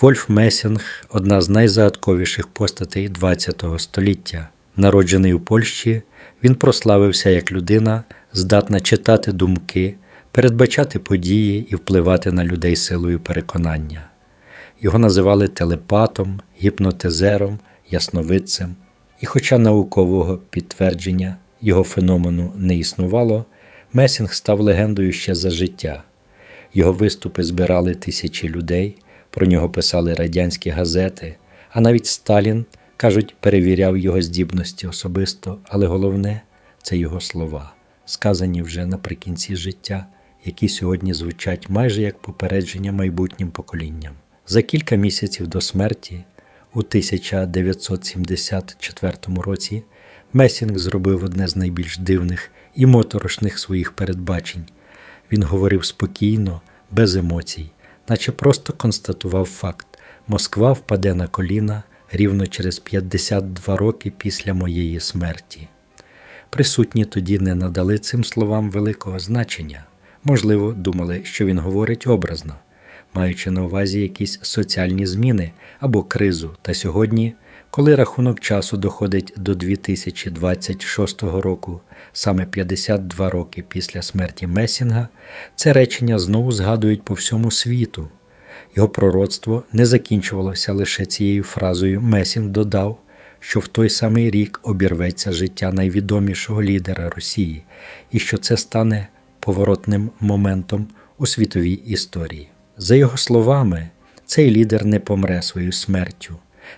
Вольф Месінг одна з найзагадковіших постатей ХХ століття. Народжений у Польщі, він прославився як людина, здатна читати думки, передбачати події і впливати на людей силою переконання. Його називали телепатом, гіпнотизером, ясновидцем. І хоча наукового підтвердження його феномену не існувало, Месінг став легендою ще за життя. Його виступи збирали тисячі людей, про нього писали радянські газети, а навіть Сталін, кажуть, перевіряв його здібності особисто, але головне це його слова, сказані вже наприкінці життя, які сьогодні звучать майже як попередження майбутнім поколінням. За кілька місяців до смерті, у 1974 році, Месінг зробив одне з найбільш дивних і моторошних своїх передбачень. Він говорив спокійно, без емоцій, наче просто констатував факт: Москва впаде на коліна рівно через 52 роки після моєї смерті. Присутні тоді не надали цим словам великого значення. Можливо, думали, що він говорить образно, маючи на увазі якісь соціальні зміни або кризу. Та сьогодні, коли рахунок часу доходить до 2026 року, саме 52 роки після смерті Месінга, це речення знову згадують по всьому світу. Його пророцтво не закінчувалося лише цією фразою. Месінг додав, що в той самий рік обірветься життя найвідомішого лідера Росії, і що це стане поворотним моментом у світовій історії. За його словами, цей лідер не помре своєю смертю,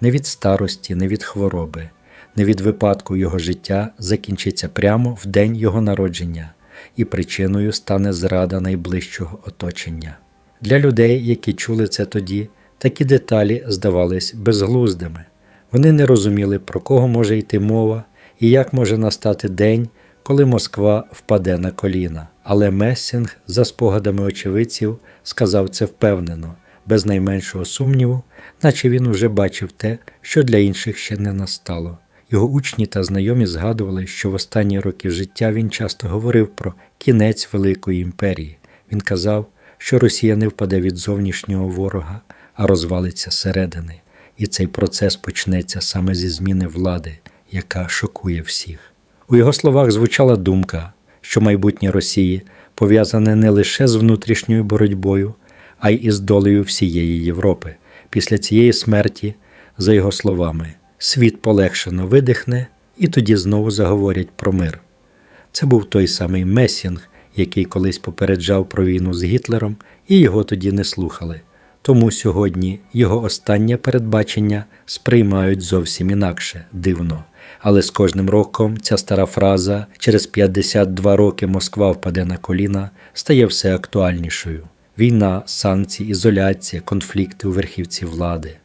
не від старості, не від хвороби, не від випадку його життя закінчиться прямо в день його народження, і причиною стане зрада найближчого оточення. Для людей, які чули це тоді, такі деталі здавались безглуздими. Вони не розуміли, про кого може йти мова і як може настати день, коли Москва впаде на коліна. Але Мессінг, за спогадами очевидців, сказав це впевнено, без найменшого сумніву, наче він уже бачив те, що для інших ще не настало. Його учні та знайомі згадували, що в останні роки життя він часто говорив про кінець Великої імперії. Він казав, що Росія не впаде від зовнішнього ворога, а розвалиться зсередини. І цей процес почнеться саме зі зміни влади, яка шокує всіх. У його словах звучала думка, що майбутнє Росії пов'язане не лише з внутрішньою боротьбою, а й із долею всієї Європи. Після цієї смерті, за його словами, світ полегшено видихне і тоді знову заговорять про мир. Це був той самий Месінг, який колись попереджав про війну з Гітлером, і його тоді не слухали. Тому сьогодні його останнє передбачення сприймають зовсім інакше, дивно. Але з кожним роком ця стара фраза через 52 роки Москва впаде на коліна стає все актуальнішою. Війна, санкції, ізоляція, конфлікти у верхівці влади.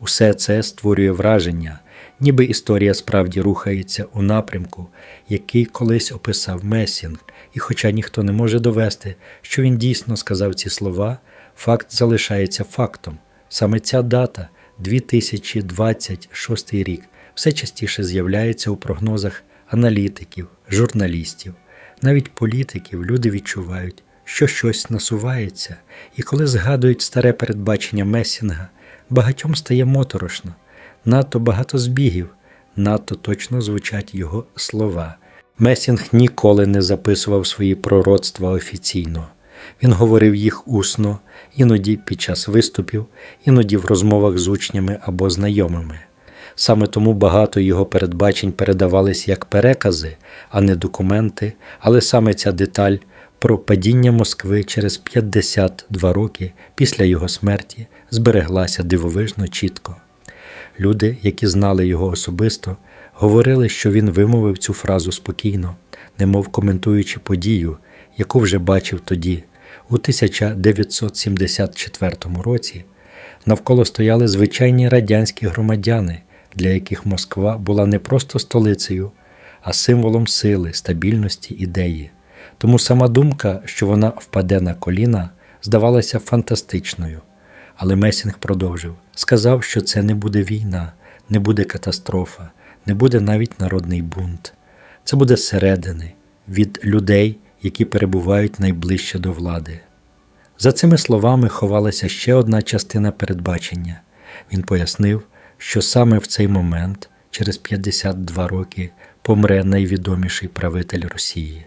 Усе це створює враження, ніби історія справді рухається у напрямку, який колись описав Месінг, і хоча ніхто не може довести, що він дійсно сказав ці слова, факт залишається фактом. Саме ця дата, 2026 рік, все частіше з'являється у прогнозах аналітиків, журналістів, навіть політиків. Люди відчувають, що щось насувається, і коли згадують старе передбачення Месінга, багатьом стає моторошно, надто багато збігів, надто точно звучать його слова. Месінг ніколи не записував свої пророцтва офіційно. Він говорив їх усно, іноді під час виступів, іноді в розмовах з учнями або знайомими. Саме тому багато його передбачень передавались як перекази, а не документи, але саме ця деталь про падіння Москви через 52 роки після його смерті збереглася дивовижно чітко. Люди, які знали його особисто, говорили, що він вимовив цю фразу спокійно, немов коментуючи подію, яку вже бачив тоді, у 1974 році. Навколо стояли звичайні радянські громадяни, для яких Москва була не просто столицею, а символом сили, стабільності ідеї. Тому сама думка, що вона впаде на коліна, здавалася фантастичною. Але Месінг продовжив сказав, що це не буде війна, не буде катастрофа, не буде навіть народний бунт. Це буде зсередини, від людей, які перебувають найближче до влади. За цими словами ховалася ще одна частина передбачення. Він пояснив, що саме в цей момент, через 52 роки, помре найвідоміший правитель Росії.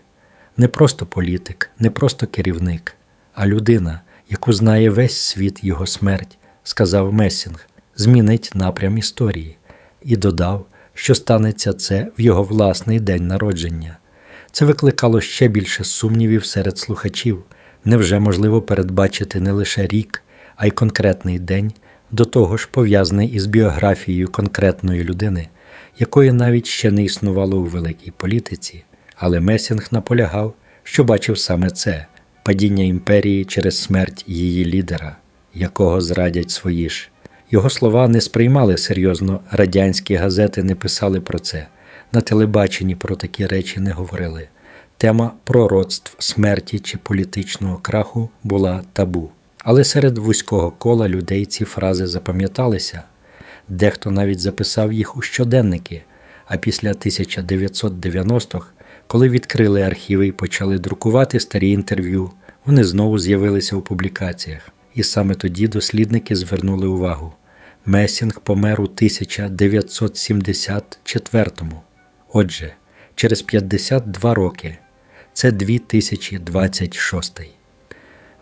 Не просто політик, не просто керівник, а людина, яку знає весь світ його смерть, сказав Месінг, змінить напрям історії, і додав, що станеться це в його власний день народження. Це викликало ще більше сумнівів серед слухачів. Невже можливо передбачити не лише рік, а й конкретний день, до того ж пов'язаний із біографією конкретної людини, якої навіть ще не існувало у великій політиці, але Месінг наполягав, що бачив саме це падіння імперії через смерть її лідера, якого зрадять свої ж. Його слова не сприймали серйозно, радянські газети не писали про це, на телебаченні про такі речі не говорили. Тема пророцтв смерті чи політичного краху була табу. Але серед вузького кола людей ці фрази запам'яталися. Дехто навіть записав їх у щоденники, а після 1990-х, коли відкрили архіви і почали друкувати старі інтерв'ю, вони знову з'явилися у публікаціях. І саме тоді дослідники звернули увагу. Месінг помер у 1974-му. Отже, через 52 роки це 2026.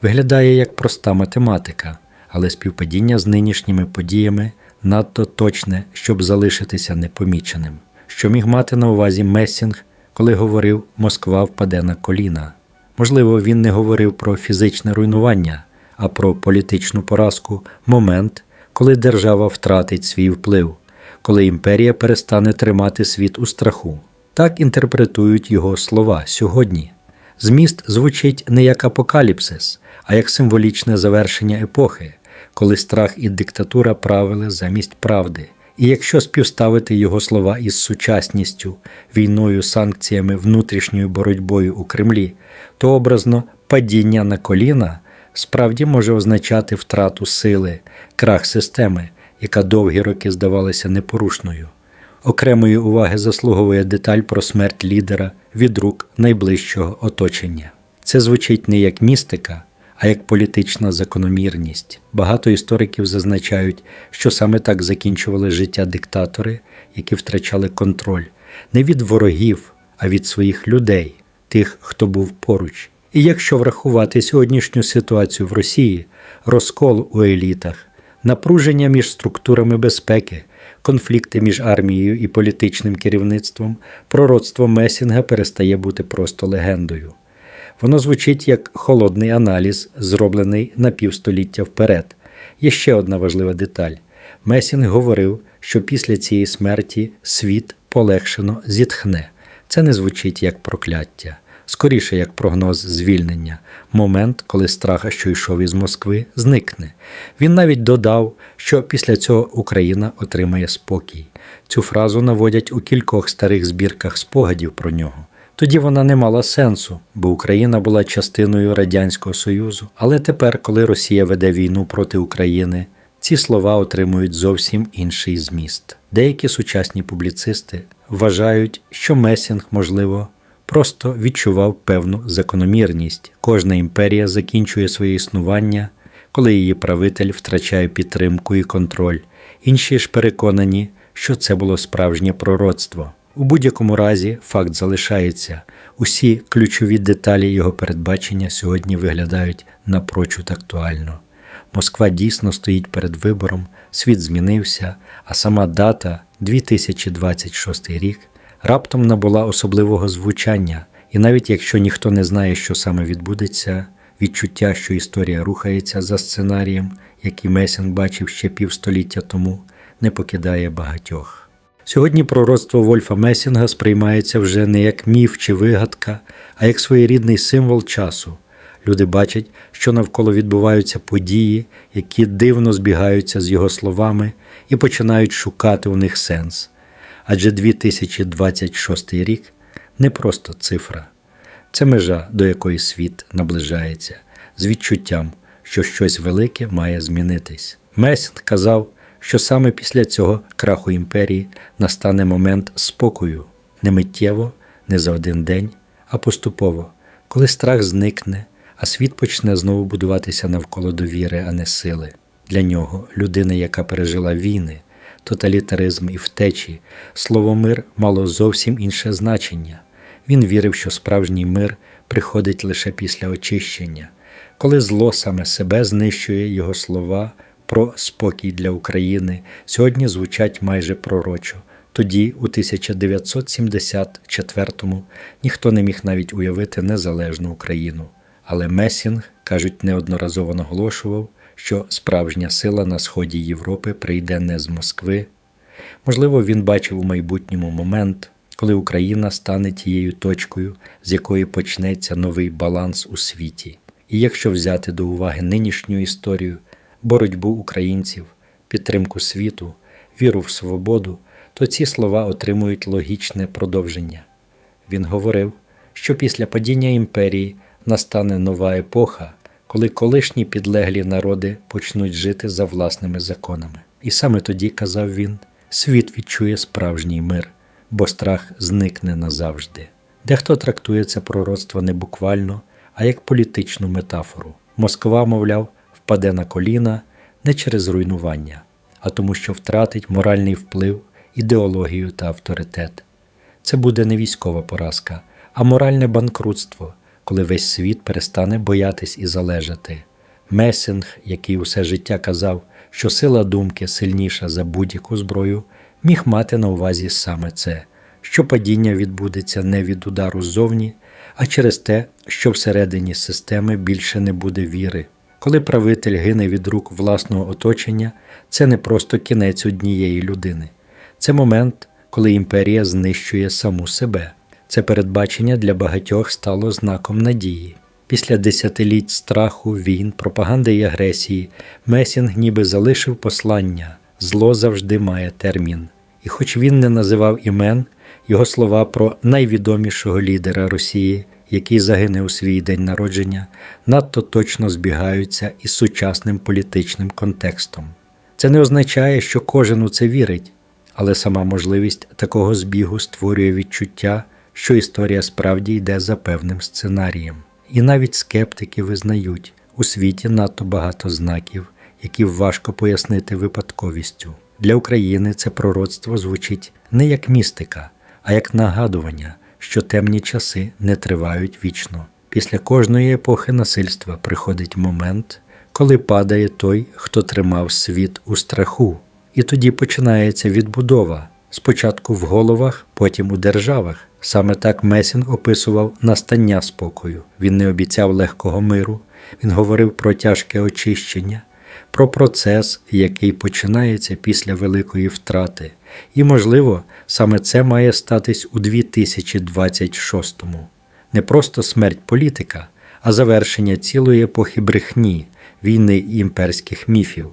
Виглядає як проста математика, але співпадіння з нинішніми подіями надто точне, щоб залишитися непоміченим. Що міг мати на увазі Месінг, коли говорив Москва впаде на коліна. Можливо, він не говорив про фізичне руйнування, а про політичну поразку, момент, коли держава втратить свій вплив, коли імперія перестане тримати світ у страху. Так інтерпретують його слова сьогодні. Зміст звучить не як апокаліпсис, а як символічне завершення епохи, коли страх і диктатура правили замість правди. І якщо співставити його слова із сучасністю, війною, санкціями, внутрішньою боротьбою у Кремлі, то образно падіння на коліна справді може означати втрату сили, крах системи, яка довгі роки здавалася непорушною. Окремої уваги заслуговує деталь про смерть лідера від рук найближчого оточення. Це звучить не як містика, а як політична закономірність. Багато істориків зазначають, що саме так закінчували життя диктатори, які втрачали контроль не від ворогів, а від своїх людей, тих, хто був поруч. І якщо врахувати сьогоднішню ситуацію в Росії, розкол у елітах, напруження між структурами безпеки, конфлікти між армією і політичним керівництвом, пророцтво Месінга перестає бути просто легендою. Воно звучить як холодний аналіз, зроблений на півстоліття вперед. Є ще одна важлива деталь. Месінг говорив, що після цієї смерті світ полегшено зітхне. Це не звучить як прокляття, скоріше як прогноз звільнення, момент, коли страх, що йшов із Москви, зникне. Він навіть додав, що після цього Україна отримає спокій. Цю фразу наводять у кількох старих збірках спогадів про нього. Тоді вона не мала сенсу, бо Україна була частиною Радянського Союзу. Але тепер, коли Росія веде війну проти України, ці слова отримують зовсім інший зміст. Деякі сучасні публіцисти вважають, що Месінг, можливо, просто відчував певну закономірність. Кожна імперія закінчує своє існування, коли її правитель втрачає підтримку і контроль. Інші ж переконані, що це було справжнє пророцтво. У будь-якому разі факт залишається. Усі ключові деталі його передбачення сьогодні виглядають напрочуд актуально. Москва дійсно стоїть перед вибором, світ змінився, а сама дата 2026 рік раптом набула особливого звучання, і навіть якщо ніхто не знає, що саме відбудеться, відчуття, що історія рухається за сценарієм, який Месін бачив ще півстоліття тому, не покидає багатьох. Сьогодні пророцтво Вольфа Месінга сприймається вже не як міф чи вигадка, а як своєрідний символ часу. Люди бачать, що навколо відбуваються події, які дивно збігаються з його словами і починають шукати у них сенс. Адже 2026 рік не просто цифра, це межа, до якої світ наближається, з відчуттям, що щось велике має змінитись. Месінг казав, що саме після цього краху імперії настане момент спокою не миттєво, не за один день, а поступово, коли страх зникне, а світ почне знову будуватися навколо довіри, а не сили. Для нього, людини, яка пережила війни, тоталітаризм і втечі, слово мир мало зовсім інше значення. Він вірив, що справжній мир приходить лише після очищення, коли зло саме себе знищує його слова про спокій для України сьогодні звучать майже пророчо. Тоді, у 1974-му, ніхто не міг навіть уявити незалежну Україну. Але Месінг, кажуть, неодноразово наголошував, що справжня сила на сході Європи прийде не з Москви. Можливо, він бачив у майбутньому момент, коли Україна стане тією точкою, з якої почнеться новий баланс у світі. І якщо взяти до уваги нинішню історію, боротьбу українців, підтримку світу, віру в свободу, то ці слова отримують логічне продовження. Він говорив, що після падіння імперії настане нова епоха, коли колишні підлеглі народи почнуть жити за власними законами. І саме тоді, казав він, світ відчує справжній мир, бо страх зникне назавжди. Дехто трактує це пророцтво не буквально, а як політичну метафору. Москва, мовляв, впаде на коліна не через руйнування, а тому, що втратить моральний вплив, ідеологію та авторитет. Це буде не військова поразка, а моральне банкрутство, коли весь світ перестане боятись і залежати. Месінг, який усе життя казав, що сила думки сильніша за будь-яку зброю, міг мати на увазі саме це, що падіння відбудеться не від удару ззовні, а через те, що всередині системи більше не буде віри. Коли правитель гине від рук власного оточення, це не просто кінець однієї людини, це момент, коли імперія знищує саму себе. Це передбачення для багатьох стало знаком надії. Після десятиліть страху, війн, пропаганди і агресії Месінг ніби залишив послання зло завжди має термін. І хоч він не називав імен, його слова про найвідомішого лідера Росії, який загине у свій день народження, надто точно збігаються із сучасним політичним контекстом. Це не означає, що кожен у це вірить, але сама можливість такого збігу створює відчуття, що історія справді йде за певним сценарієм. І навіть скептики визнають, у світі надто багато знаків, які важко пояснити випадковістю. Для України це пророцтво звучить не як містика, а як нагадування, що темні часи не тривають вічно. Після кожної епохи насильства приходить момент, коли падає той, хто тримав світ у страху. І тоді починається відбудова спочатку в головах, потім у державах. Саме так Месінг описував настання спокою. Він не обіцяв легкого миру, він говорив про тяжке очищення, про процес, який починається після великої втрати. І, можливо, саме це має статись у 2026-му. Не просто смерть політика, а завершення цілої епохи брехні, війни і імперських міфів.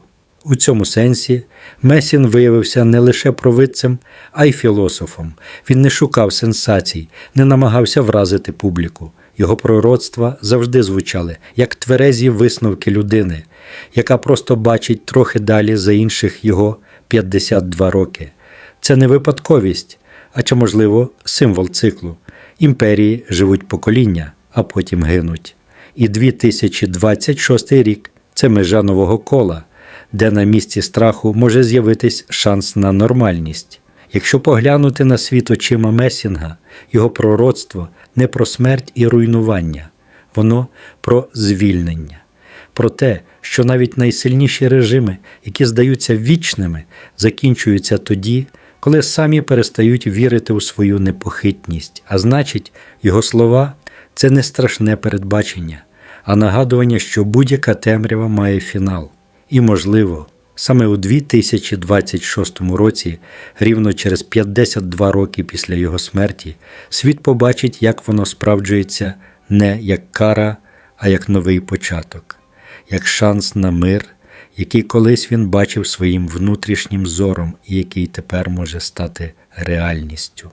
У цьому сенсі Месін виявився не лише провидцем, а й філософом. Він не шукав сенсацій, не намагався вразити публіку. Його пророцтва завжди звучали як тверезі висновки людини, яка просто бачить трохи далі за інших його 52 роки. Це не випадковість, а чи, можливо, символ циклу. Імперії живуть покоління, а потім гинуть. І 2026 рік це межа нового кола де на місці страху може з'явитись шанс на нормальність. Якщо поглянути на світ очима Месінга, його пророцтво не про смерть і руйнування, воно про звільнення, про те, що навіть найсильніші режими, які здаються вічними, закінчуються тоді, коли самі перестають вірити у свою непохитність, а значить, його слова це не страшне передбачення, а нагадування, що будь-яка темрява має фінал. І, можливо, саме у 2026 році, рівно через 52 роки після його смерті, світ побачить, як воно справджується не як кара, а як новий початок, як шанс на мир, який колись він бачив своїм внутрішнім зором і який тепер може стати реальністю.